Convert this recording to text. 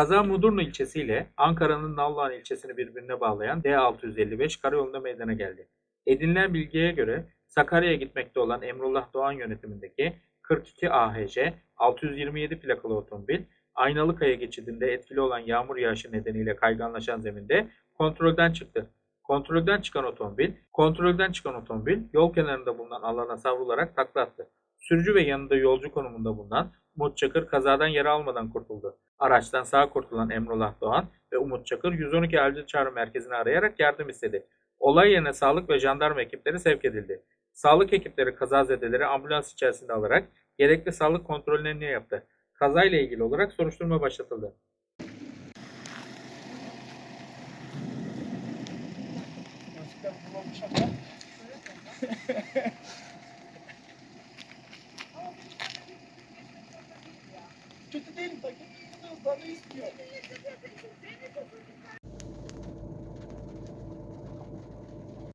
Kaza Mudurnu ilçesi ile Ankara'nın Nallıhan ilçesini birbirine bağlayan D655 karayolunda meydana geldi. Edinilen bilgiye göre Sakarya'ya gitmekte olan Emrullah Doğan yönetimindeki 42 AHC 627 plakalı otomobil Aynalıkaya geçidinde etkili olan yağmur yağışı nedeniyle kayganlaşan zeminde kontrolden çıktı. Kontrolden çıkan otomobil, kontrolden çıkan otomobil yol kenarında bulunan alana savrularak takla attı. Sürücü ve yanında yolcu konumunda bulunan Umut Çakır kazadan yara almadan kurtuldu. Araçtan sağ kurtulan Emrullah Doğan ve Umut Çakır 112 acil çağrı merkezine arayarak yardım istedi. Olay yerine sağlık ve jandarma ekipleri sevk edildi. Sağlık ekipleri kazazedeleri ambulans içerisinde alarak gerekli sağlık kontrollerini yaptı. Kazayla ilgili olarak soruşturma başlatıldı. Lastikler kullanmış ama. Что ты дым так? Что ты дым так?